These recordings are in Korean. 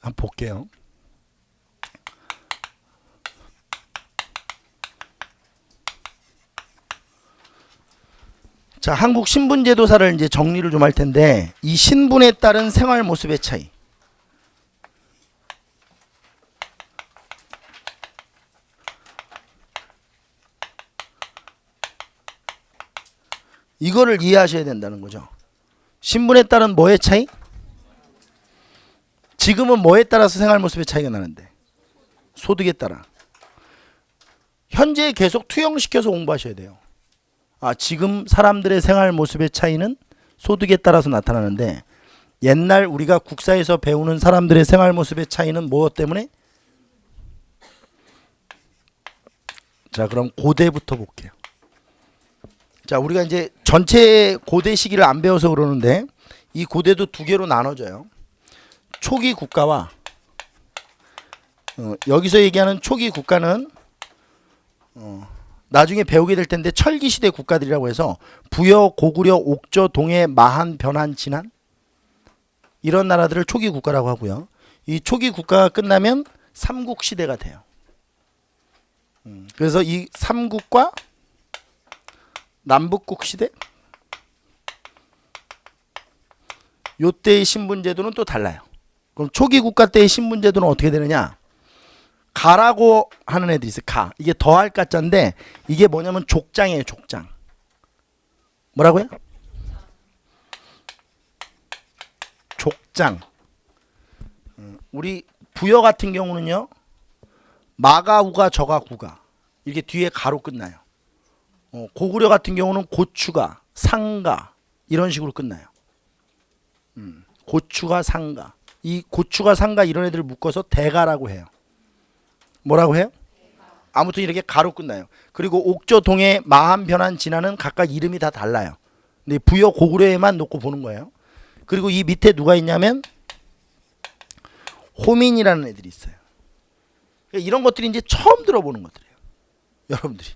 한번 볼게요. 자, 한국 신분 제도사를 이제 정리를 좀 할 텐데 이 신분에 따른 생활 모습의 차이. 이거를 이해하셔야 된다는 거죠. 신분에 따른 뭐의 차이? 지금은 뭐에 따라서 생활 모습의 차이가 나는데 소득에 따라 현재 계속 투영시켜서 공부하셔야 돼요. 아 지금 사람들의 생활 모습의 차이는 소득에 따라서 나타나는데 옛날 우리가 국사에서 배우는 사람들의 생활 모습의 차이는 무엇 때문에? 자 그럼 고대부터 볼게요. 자 우리가 이제 전체 고대 시기를 안 배워서 그러는데 이 고대도 두 개로 나눠져요. 초기 국가와 어, 여기서 얘기하는 초기 국가는 어, 나중에 배우게 될 텐데 철기 시대 국가들이라고 해서 부여, 고구려, 옥저, 동해, 마한, 변한, 진한 이런 나라들을 초기 국가라고 하고요. 이 초기 국가가 끝나면 삼국 시대가 돼요. 음, 그래서 이 삼국과 남북국 시대 요때의 신분 제도는 또 달라요. 그럼 초기 국가 때의 신분 제도는 어떻게 되느냐? 가라고 하는 애들이 있어요. 가. 이게 더할 가짜인데 이게 뭐냐면 족장이에요, 족장. 뭐라고요? 족장. 음, 우리 부여 같은 경우는요. 마가 우가 저가 구가 이렇게 뒤에 가로 끝나요. 어, 고구려 같은 경우는 고추가 상가 이런 식으로 끝나요. 음, 고추가 상가. 이 고추가 상가 이런 애들을 묶어서 대가라고 해요. 뭐라고 해요? 아무튼 이렇게 가로 끝나요. 그리고 옥저 동해 마한 변한 진화는 각각 이름이 다 달라요. 근데 부여 고구려에만 놓고 보는 거예요. 그리고 이 밑에 누가 있냐면 호민이라는 애들이 있어요. 그러니까 이런 것들이 이제 처음 들어보는 것들이에요. 여러분들이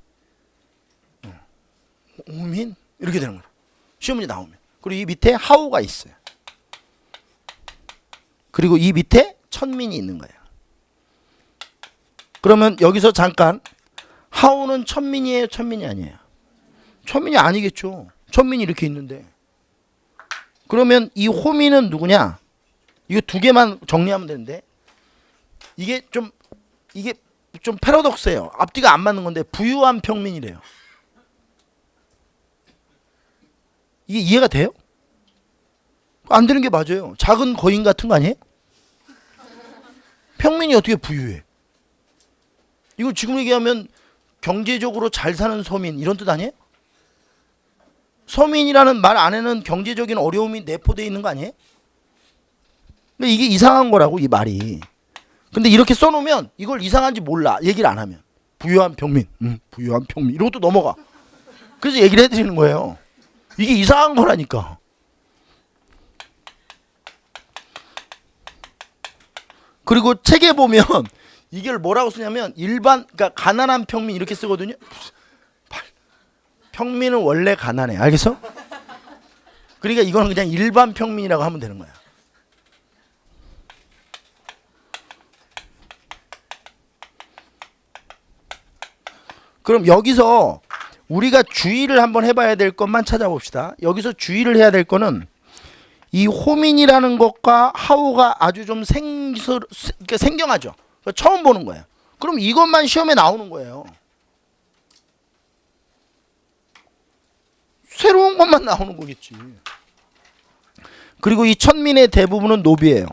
어. 호민 이렇게 되는 거예요. 시험 문제 나오면 그리고 이 밑에 하우가 있어요. 그리고 이 밑에 천민이 있는 거예요. 그러면 여기서 잠깐 하우는 천민이에요, 천민이 아니에요? 천민이 아니겠죠. 천민이 이렇게 있는데. 그러면 이 호민은 누구냐? 이거 두 개만 정리하면 되는데 이게 좀 이게 좀 패러독스예요. 앞뒤가 안 맞는 건데 부유한 평민이래요. 이게 이해가 돼요? 안 되는 게 맞아요. 작은 거인 같은 거 아니에요? 평민이 어떻게 부유해? 이거 지금 얘기하면 경제적으로 잘 사는 서민 이런 뜻 아니에요? 서민이라는 말 안에는 경제적인 어려움이 내포되어 있는 거 아니에요? 근데 이게 이상한 거라고 이 말이. 근데 이렇게 써놓으면 이걸 이상한지 몰라 얘기를 안 하면 부유한 평민, 음, 부유한 평민 것도 넘어가. 그래서 얘기를 해드리는 거예요. 이게 이상한 거라니까. 그리고 책에 보면 이걸 뭐라고 쓰냐면 일반 그러니까 가난한 평민 이렇게 쓰거든요. 팔. 평민은 원래 가난해. 알겠어? 그러니까 이거는 그냥 일반 평민이라고 하면 되는 거야. 그럼 여기서 우리가 주의를 한번 해봐야 될 것만 찾아봅시다. 여기서 주의를 해야 될 거는 이 호민이라는 것과 하우가 아주 좀 생소, 그러니까 생경하죠. 처음 보는 거예요. 그럼 이것만 시험에 나오는 거예요. 새로운 것만 나오는 거겠지. 그리고 이 천민의 대부분은 노비예요.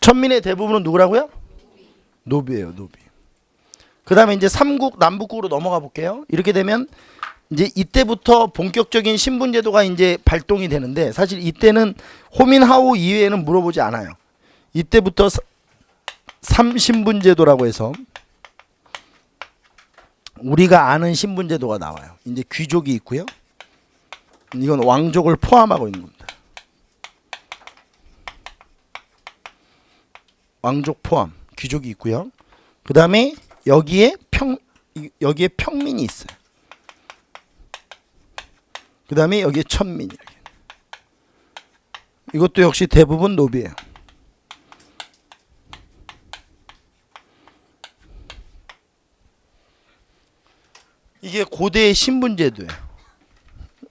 천민의 대부분은 누구라고요? 노비예요, 노비. 그 다음에 이제 삼국 남북국으로 넘어가 볼게요. 이렇게 되면 이제 이때부터 본격적인 신분 제도가 이제 발동이 되는데 사실 이때는 호민하우 이외에는 물어보지 않아요. 이때부터 사- 삼신분 제도라고 해서 우리가 아는 신분 제도가 나와요. 이제 귀족이 있고요. 이건 왕족을 포함하고 있는 겁니다. 왕족 포함 귀족이 있고요. 그 다음에 여기에 평 이- 여기에 평민이 있어요. 그 다음에 여기에 천민 이렇게. 이것도 역시 대부분 노비예요. 이게 고대의 신분제도예요.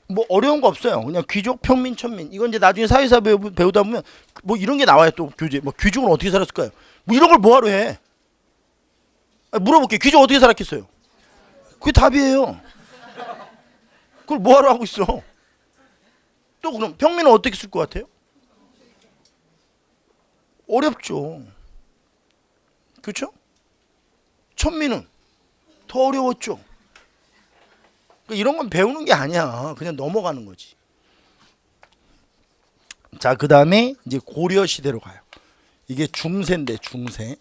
뭐 어려운 거 없어요. 그냥 귀족, 평민, 천민. 이건 이제 나중에 사회사 배우, 배우다 보면 뭐 이런 게 나와요. 또 교재. 뭐 귀족은 어떻게 살았을까요? 뭐 이런 걸 뭐하러 해? 아, 물어볼게요. 귀족 어떻게 살았겠어요? 그게 답이에요. 그걸 뭐하러 하고 있어? 또 그럼 평민은 어떻게 쓸 것 같아요? 어렵죠. 그렇죠? 천민은 더 어려웠죠. 그러니까 이런 건 배우는 게 아니야. 그냥 넘어가는 거지. 자, 그 다음에 이제 고려 시대로 가요. 이게 중세인데 중세.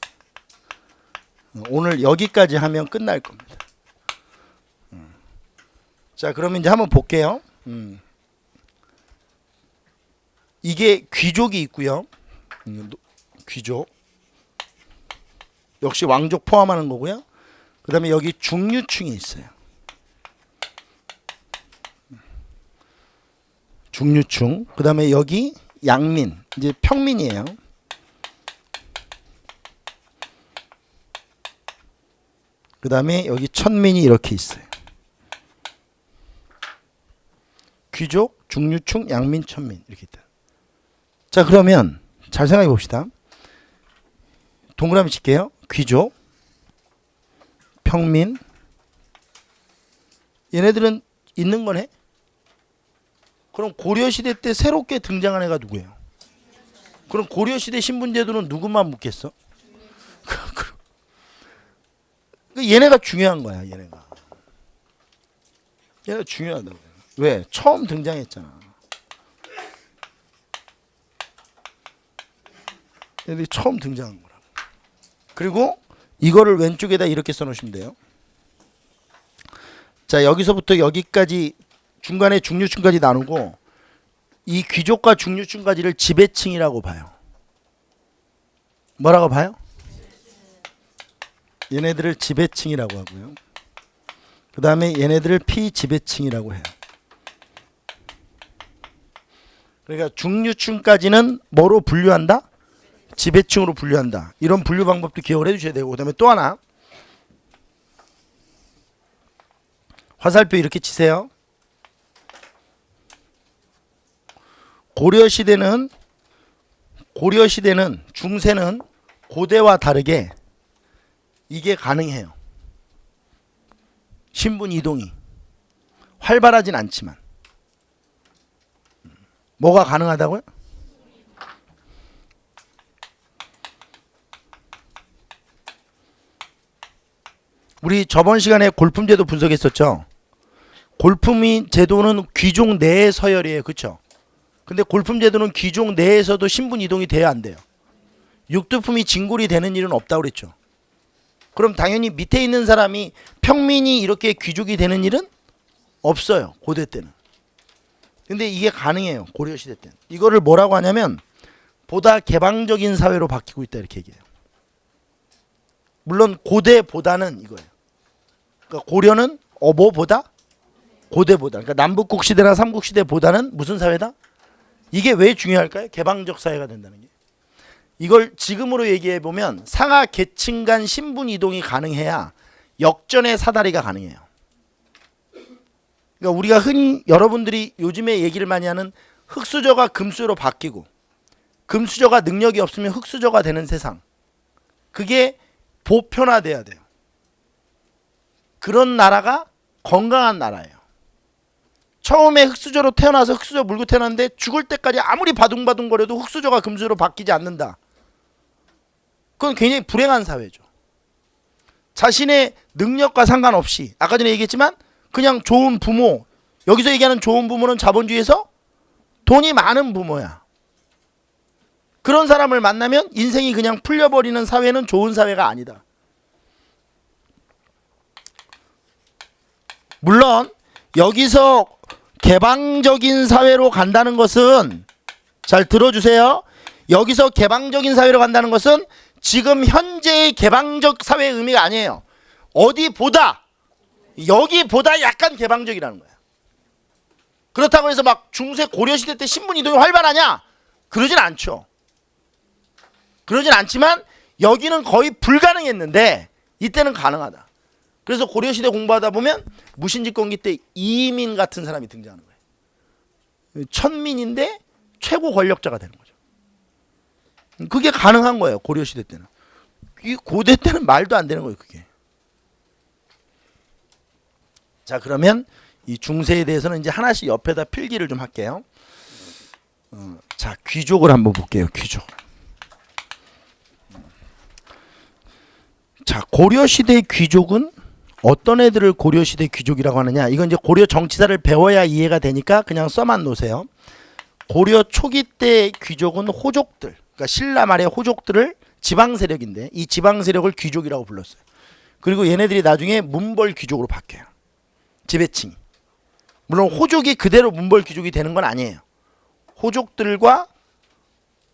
오늘 여기까지 하면 끝날 겁니다. 음. 자, 그러면 이제 한번 볼게요. 음. 이게 귀족이 있고요. 음, 노- 귀족. 역시 왕족 포함하는 거고요. 그 다음에 여기 중류층이 있어요. 중류층. 그 다음에 여기 양민. 이제 평민이에요. 그 다음에 여기 천민이 이렇게 있어요. 귀족, 중류층, 양민, 천민 이렇게 있다. 자 그러면 잘 생각해 봅시다. 동그라미 칠게요. 귀족, 평민. 얘네들은 있는 거네. 그럼 고려 시대 때 새롭게 등장한 애가 누구예요? 그럼 고려 시대 신분 제도는 누구만 묻겠어? 그- 그 얘네가 중요한 거야, 얘네가. 얘가 중요하다고. 왜? 처음 등장했잖아. 얘들이 처음 등장한 거라. 그리고 이거를 왼쪽에다 이렇게 써놓으시면 돼요. 자 여기서부터 여기까지 중간에 중류층까지 나누고 이 귀족과 중류층까지를 지배층이라고 봐요. 뭐라고 봐요? 얘네들을 지배층이라고 하고요. 그 다음에 얘네들을 피지배층이라고 해요. 그러니까 중류층까지는 뭐로 분류한다? 지배층으로 분류한다. 이런 분류 방법도 기억을 해주셔야 되고 그 다음에 또 하나 화살표 이렇게 치세요. 고려 시대는 고려 시대는 중세는 고대와 다르게 이게 가능해요. 신분 이동이 활발하진 않지만 뭐가 가능하다고요? 우리 저번 시간에 골품 제도 분석했었죠. 골품이 제도는 귀족 내의 서열이에요. 그렇죠? 근데 골품 제도는 귀족 내에서도 신분 이동이 돼야 안 돼요. 육두품이 진골이 되는 일은 없다고 그랬죠. 그럼 당연히 밑에 있는 사람이 평민이 이렇게 귀족이 되는 일은 없어요. 고대 때는. 근데 이게 가능해요. 고려 시대 때는. 이거를 뭐라고 하냐면 보다 개방적인 사회로 바뀌고 있다 이렇게 얘기해요. 물론 고대보다는 이거예요. 그러니까 고려는 어 뭐보다 고대보다 그러니까 남북국 시대나 삼국 시대보다는 무슨 사회다? 이게 왜 중요할까요? 개방적 사회가 된다는 게. 이걸 지금으로 얘기해 보면 상하 계층 간 신분 이동이 가능해야 역전의 사다리가 가능해요. 그러니까 우리가 흔히 여러분들이 요즘에 얘기를 많이 하는 흑수저가 금수저로 바뀌고 금수저가 능력이 없으면 흑수저가 되는 세상. 그게 보편화돼야 돼요. 그런 나라가 건강한 나라예요. 처음에 흑수저로 태어나서 흑수저 물고 태어났는데 죽을 때까지 아무리 바둥바둥거려도 흑수저가 금수저로 바뀌지 않는다. 그건 굉장히 불행한 사회죠. 자신의 능력과 상관없이 아까 전에 얘기했지만 그냥 좋은 부모 여기서 얘기하는 좋은 부모는 자본주의에서 돈이 많은 부모야. 그런 사람을 만나면 인생이 그냥 풀려버리는 사회는 좋은 사회가 아니다. 물론 여기서 개방적인 사회로 간다는 것은 잘 들어주세요. 여기서 개방적인 사회로 간다는 것은 지금 현재의 개방적 사회의 의미가 아니에요. 어디보다 여기보다 약간 개방적이라는 거야. 그렇다고 해서 막 중세 고려 시대 때 신분 이동이 활발하냐? 그러진 않죠. 그러진 않지만 여기는 거의 불가능했는데 이때는 가능하다. 그래서 고려 시대 공부하다 보면 무신집권기 때 이민 같은 사람이 등장하는 거예요. 천민인데 최고 권력자가 되는 거죠. 그게 가능한 거예요. 고려 시대 때는. 이 고대 때는 말도 안 되는 거예요. 그게. 자 그러면 이 중세에 대해서는 이제 하나씩 옆에다 필기를 좀 할게요. 어, 자 귀족을 한번 볼게요. 귀족. 자 고려 시대 귀족은 어떤 애들을 고려 시대 귀족이라고 하느냐? 이건 이제 고려 정치사를 배워야 이해가 되니까 그냥 써만 놓으세요. 고려 초기 때 귀족은 호족들, 그러니까 신라 말의 호족들을 지방 세력인데 이 지방 세력을 귀족이라고 불렀어요. 그리고 얘네들이 나중에 문벌 귀족으로 바뀌어요. 지배층이. 물론 호족이 그대로 문벌 귀족이 되는 건 아니에요. 호족들과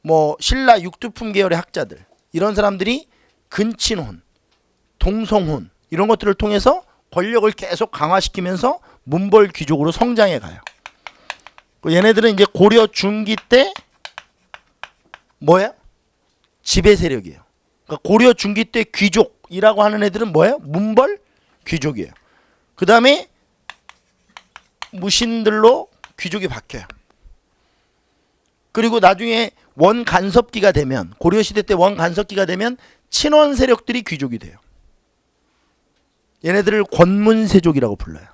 뭐 신라 육두품 계열의 학자들 이런 사람들이 근친혼, 동성혼 이런 것들을 통해서 권력을 계속 강화시키면서 문벌 귀족으로 성장해 가요. 그 얘네들은 이제 고려 중기 때 뭐야? 지배 세력이에요. 그러니까 고려 중기 때 귀족이라고 하는 애들은 뭐예요? 문벌 귀족이에요. 그 다음에 무신들로 귀족이 바뀌어요. 그리고 나중에 원 간섭기가 되면 고려 시대 때 원 간섭기가 되면 친원 세력들이 귀족이 돼요. 얘네들을 권문세족이라고 불러요.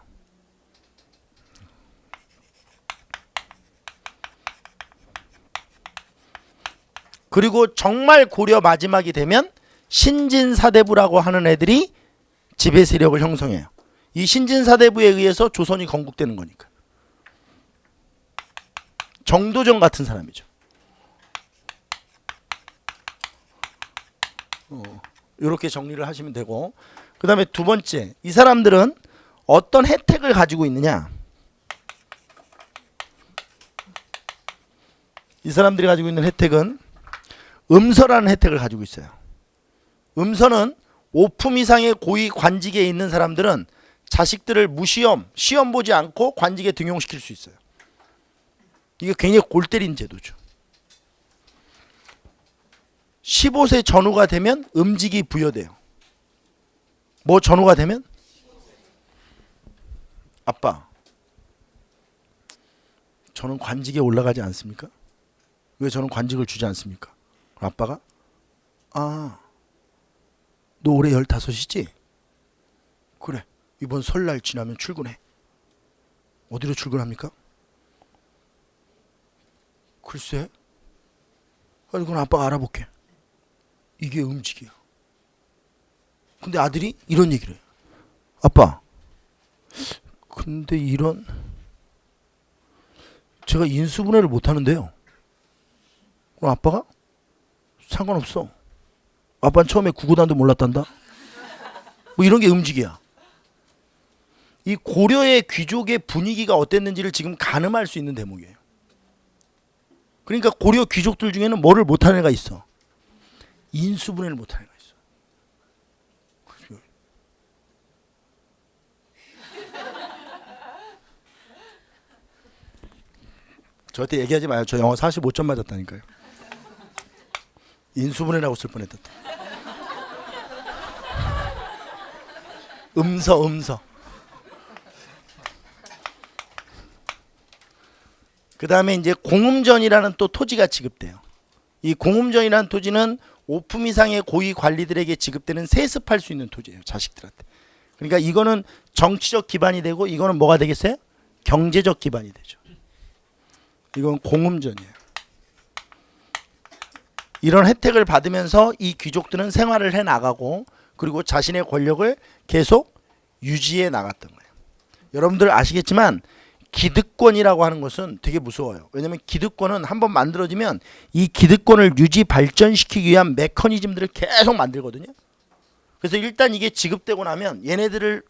그리고 정말 고려 마지막이 되면 신진사대부라고 하는 애들이 지배 세력을 형성해요. 이 신진사대부에 의해서 조선이 건국되는 거니까. 정도전 같은 사람이죠. 어, 이렇게 정리를 하시면 되고 그 다음에 두 번째 이 사람들은 어떤 혜택을 가지고 있느냐 이 사람들이 가지고 있는 혜택은 음서라는 혜택을 가지고 있어요 음서는 5품 이상의 고위 관직에 있는 사람들은 자식들을 무시험 시험 보지 않고 관직에 등용시킬 수 있어요 이게 굉장히 골 때린 제도죠 15세 전후가 되면 음직이 부여돼요. 뭐 전후가 되면? 아빠. 저는 관직에 올라가지 않습니까? 왜 저는 관직을 주지 않습니까? 아빠가 아, 너 올해 15이지? 그래. 이번 설날 지나면 출근해. 어디로 출근합니까? 글쎄. 아니, 그건 아빠가 알아볼게. 이게 음직이야. 근데 아들이 이런 얘기를 해요. 아빠, 근데 이런 제가 인수분해를 못 하는데요. 그럼 아빠가 상관없어. 아빠는 처음에 구구단도 몰랐단다. 뭐 이런 게 음직이야. 이 고려의 귀족의 분위기가 어땠는지를 지금 가늠할 수 있는 대목이에요. 그러니까 고려 귀족들 중에는 뭐를 못하는 애가 있어. 인수분해를 못하는 애가 있어. 저한테 얘기하지 마요. 저 영어 45점 맞았다니까요. 인수분해라고 쓸 뻔했다. 또. 음서 음서. 그 다음에 이제 공음전이라는 또 토지가 지급돼요. 이 공음전이라는 토지는 5품 이상의 고위 관리들에게 지급되는 세습할 수 있는 토지예요. 자식들한테. 그러니까 이거는 정치적 기반이 되고 이거는 뭐가 되겠어요? 경제적 기반이 되죠. 이건 공음전이에요. 이런 혜택을 받으면서 이 귀족들은 생활을 해 나가고 그리고 자신의 권력을 계속 유지해 나갔던 거예요. 여러분들 아시겠지만 기득권이라고 하는 것은 되게 무서워요. 왜냐하면 기득권은 한번 만들어지면 이 기득권을 유지 발전시키기 위한 메커니즘들을 계속 만들거든요. 그래서 일단 이게 지급되고 나면 얘네들을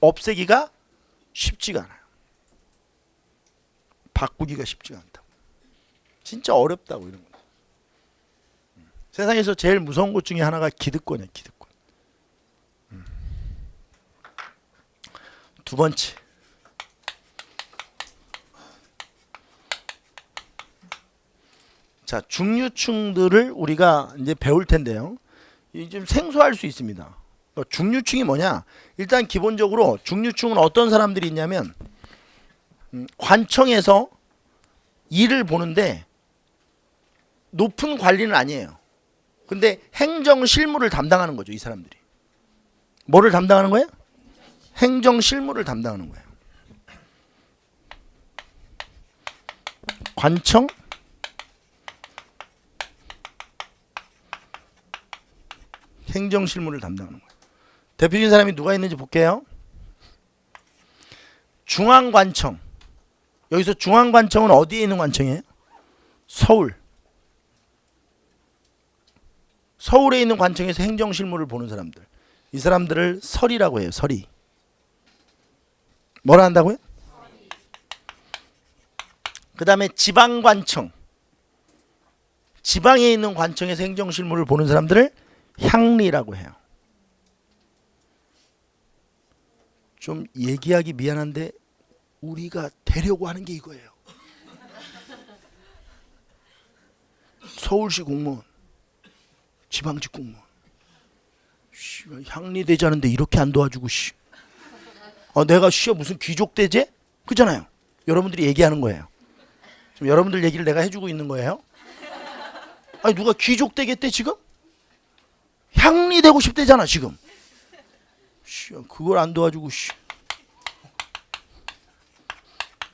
없애기가 쉽지가 않아요. 바꾸기가 쉽지가 않다. 진짜 어렵다고 이런 거. 세상에서 제일 무서운 것 중에 하나가 기득권이야, 기득권. 음. 두 번째. 자, 중류층들을 우리가 이제 배울 텐데요. 이좀 생소할 수 있습니다. 어, 중류층이 뭐냐? 일단 기본적으로 중류층은 어떤 사람들이 있냐면 음, 관청에서 일을 보는데 높은 관리는 아니에요. 근데 행정 실무를 담당하는 거죠, 이 사람들이. 뭐를 담당하는 거예요? 행정 실무를 담당하는 거예요. 관청 행정 실무를 담당하는 거예요. 대표적인 사람이 누가 있는지 볼게요. 중앙관청. 여기서 중앙관청은 어디에 있는 관청이에요? 서울. 서울에 있는 관청에서 행정 실무를 보는 사람들. 이 사람들을 설이라고 해요. 설이. 뭐라 한다고요? 그 다음에 지방관청. 지방에 있는 관청에서 행정 실무를 보는 사람들을 향리라고 해요. 좀 얘기하기 미안한데 우리가 되려고 하는 게 이거예요. 서울시 공무원, 지방직 공무원. 씨, 향리 되자는데 이렇게 안 도와주고 씨. 어, 내가 씨야 무슨 귀족 대제? 그잖아요. 여러분들이 얘기하는 거예요. 지금 여러분들 얘기를 내가 해주고 있는 거예요. 아니 누가 귀족 되겠대 지금? 향리 되고 싶대잖아 지금. 씨, 그걸 안 도와주고 씨.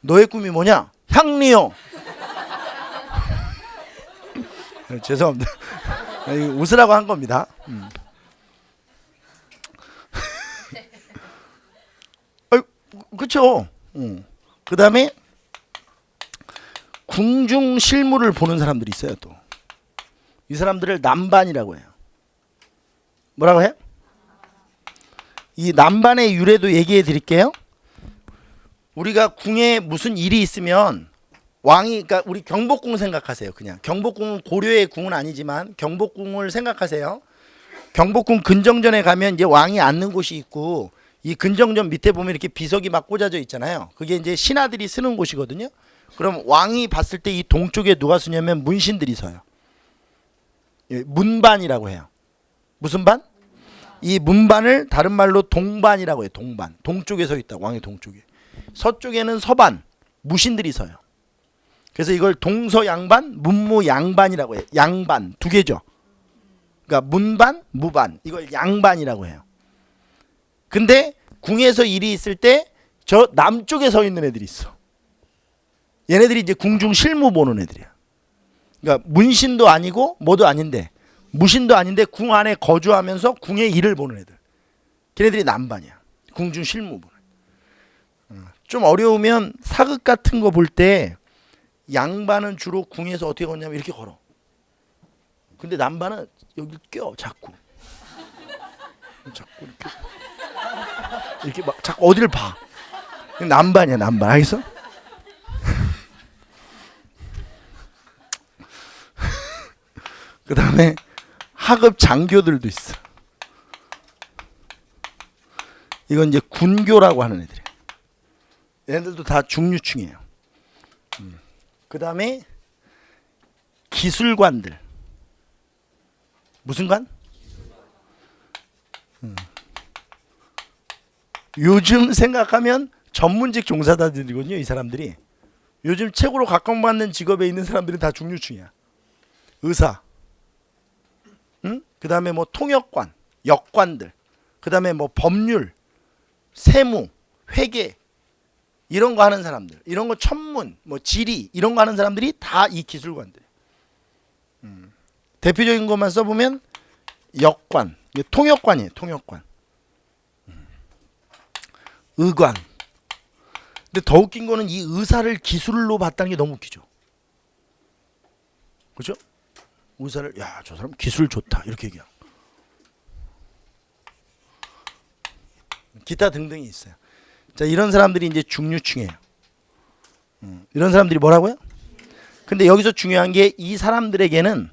너의 꿈이 뭐냐? 향리요. 네, 죄송합니다. 웃으라고 한 겁니다. 음. 아이, 그쵸. 음. 그 다음에 궁중 실무를 보는 사람들이 있어요 또. 이 사람들을 남반이라고 해요. 뭐라고 해요? 이 남반의 유래도 얘기해 드릴게요. 우리가 궁에 무슨 일이 있으면 왕이 그러니까 우리 경복궁 생각하세요. 그냥 경복궁은 고려의 궁은 아니지만 경복궁을 생각하세요. 경복궁 근정전에 가면 이제 왕이 앉는 곳이 있고 이 근정전 밑에 보면 이렇게 비석이 막 꽂아져 있잖아요. 그게 이제 신하들이 쓰는 곳이거든요. 그럼 왕이 봤을 때 이 동쪽에 누가 서냐면 문신들이 서요. 예, 문반이라고 해요. 무슨 반? 이 문반을 다른 말로 동반이라고 해요. 동반. 동쪽에 서 있다. 왕의 동쪽에. 서쪽에는 서반. 무신들이 서요. 그래서 이걸 동서양반, 문무양반이라고 해요. 양반 두 개죠. 그러니까 문반, 무반. 이걸 양반이라고 해요. 근데 궁에서 일이 있을 때 저 남쪽에 서 있는 애들이 있어. 얘네들이 이제 궁중 실무 보는 애들이야. 그러니까 문신도 아니고 뭐도 아닌데 무신도 아닌데 궁 안에 거주하면서 궁의 일을 보는 애들. 걔네들이 남반이야. 궁중 실무 보는. 어, 좀 어려우면 사극 같은 거 볼 때 양반은 주로 궁에서 어떻게 걷냐면 이렇게 걸어. 근데 남반은 여기 껴 자꾸. 자꾸 이렇게 이렇게 막 자꾸 어디를 봐. 남반이야 남반 알겠어? 그 다음에 하급 장교들도 있어. 이건 이제 군교라고 하는 애들이에요. 얘네들도 다 중류층이에요. 음. 그 다음에 기술관들. 무슨 관? 음. 요즘 생각하면 전문직 종사자들이거든요. 이 사람들이. 요즘 최고로 각광받는 직업에 있는 사람들은 다 중류층이야. 의사, 응? 그 다음에 뭐 통역관, 역관들, 그 다음에 뭐 법률, 세무, 회계 이런 거 하는 사람들, 이런 거 천문, 뭐 지리 이런 거 하는 사람들이 다 이 기술관들. 음. 대표적인 것만 써보면 역관, 통역관이에요, 통역관. 음. 의관. 근데 더 웃긴 거는 이 의사를 기술로 봤다는 게 너무 웃기죠. 그죠? 의사를 야 저 사람 기술 좋다 이렇게 얘기하고 기타 등등이 있어요. 자 이런 사람들이 이제 중류층이에요. 음, 이런 사람들이 뭐라고요? 근데 여기서 중요한 게 이 사람들에게는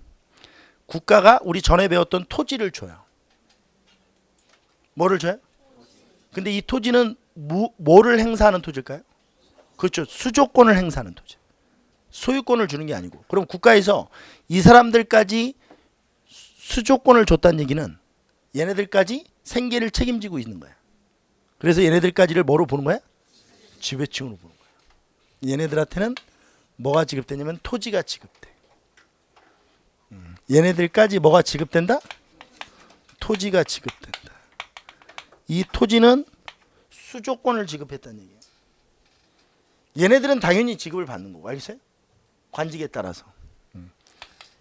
국가가 우리 전에 배웠던 토지를 줘요. 뭐를 줘요? 근데 이 토지는 무, 뭐를 행사하는 토지일까요? 그렇죠. 수조권을 행사하는 토지. 소유권을 주는 게 아니고 그럼 국가에서 이 사람들까지 수조권을 줬다는 얘기는 얘네들까지 생계를 책임지고 있는 거야. 그래서 얘네들까지를 뭐로 보는 거야? 지배층으로 보는 거야. 얘네들한테는 뭐가 지급되냐면 토지가 지급돼. 음, 얘네들까지 뭐가 지급된다? 토지가 지급된다. 이 토지는 수조권을 지급했다는 얘기예요. 얘네들은 당연히 지급을 받는 거고 알겠어요? 관직에 따라서. 음.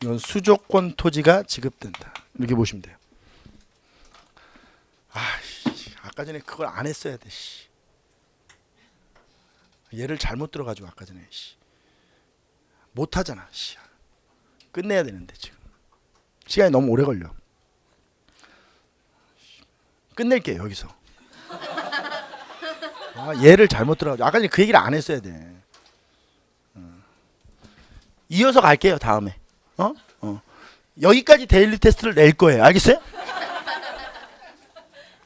이건 수조권 토지가 지급된다. 이렇게 보시면 돼요. 아, 씨, 아까 전에 그걸 안 했어야 돼. 씨. 얘를 잘못 들어가지고 아까 전에 씨. 못 하잖아. 씨. 끝내야 되는데 지금 시간이 너무 오래 걸려. 끝낼게 요 여기서. 아, 얘를 잘못 들어가지고 아까 전에 그 얘기를 안 했어야 돼. 어. 이어서 갈게요 다음에. 어? 어. 여기까지 데일리 테스트를 낼 거예요. 알겠어요?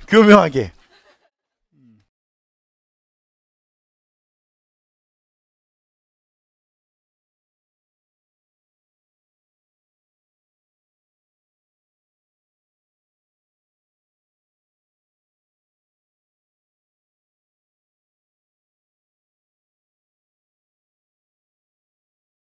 교묘하게.